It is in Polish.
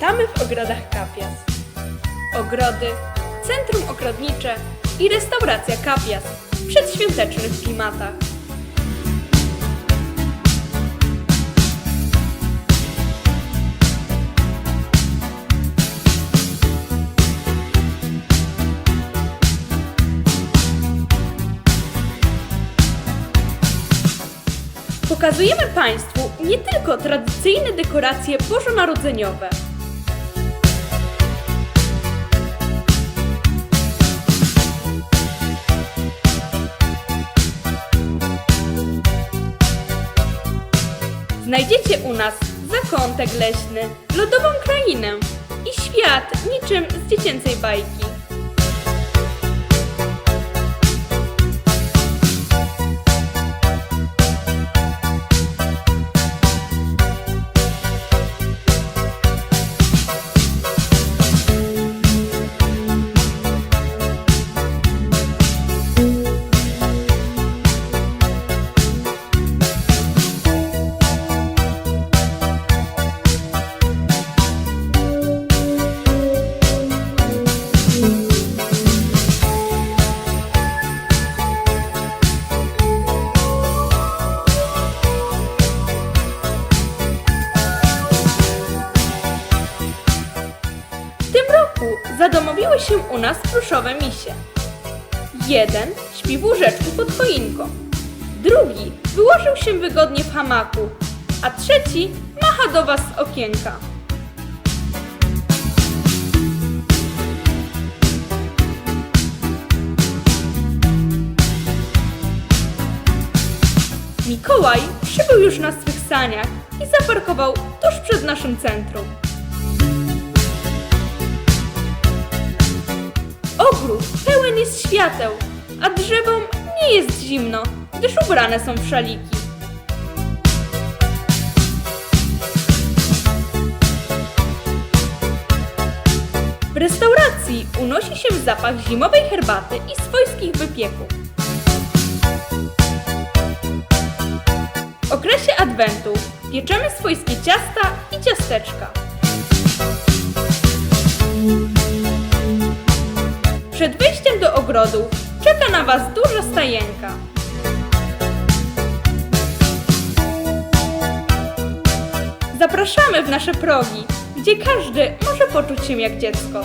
Witamy w ogrodach Kapias. Ogrody, centrum ogrodnicze i restauracja Kapias w przedświątecznych klimatach. Pokazujemy Państwu nie tylko tradycyjne dekoracje bożonarodzeniowe, Znajdziecie u nas zakątek leśny, lodową krainę i świat niczym z dziecięcej bajki. W tym roku zadomowiły się u nas pluszowe misie. Jeden śpi w łóżeczku pod choinką, drugi wyłożył się wygodnie w hamaku, a trzeci macha do was z okienka. Mikołaj przybył już na swych saniach i zaparkował tuż przed naszym centrum. Ogród pełen jest świateł, a drzewom nie jest zimno, gdyż ubrane są w szaliki. W restauracji unosi się zapach zimowej herbaty i swojskich wypieków. W okresie adwentu pieczemy swojskie ciasta i ciasteczka. Ogrodu czeka na Was duża stajenka. Zapraszamy w nasze progi, gdzie każdy może poczuć się jak dziecko.